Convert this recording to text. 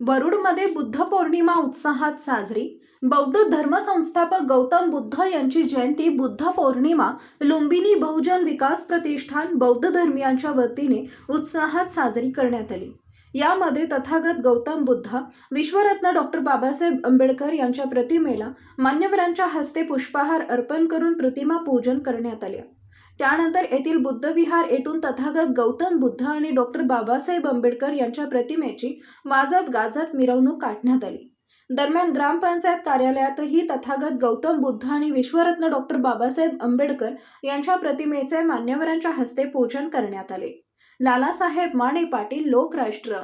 वरुडमध्ये बुद्ध पौर्णिमा उत्साहात साजरी. बौद्ध धर्मसंस्थापक गौतम बुद्ध यांची जयंती बुद्ध पौर्णिमा लुंबिनी बहुजन विकास प्रतिष्ठान बौद्ध धर्मियांच्या वतीने उत्साहात साजरी करण्यात आली. यामध्ये तथागत गौतम बुद्ध विश्वरत्न डॉक्टर बाबासाहेब आंबेडकर यांच्या प्रतिमेला मान्यवरांच्या हस्ते पुष्पहार अर्पण करून प्रतिमा पूजन करण्यात आले. त्यानंतर येथील बुद्धविहार येथून तथागत गौतम बुद्ध आणि डॉक्टर बाबासाहेब आंबेडकर यांच्या प्रतिमेची वाजत गाजत मिरवणूक काढण्यात आली. दरम्यान ग्रामपंचायत कार्यालयातही तथागत गौतम बुद्ध आणि विश्वरत्न डॉक्टर बाबासाहेब आंबेडकर यांच्या प्रतिमेचे मान्यवरांच्या हस्ते पूजन करण्यात आले. लालासाहेब माने पाटील लोकराष्ट्र.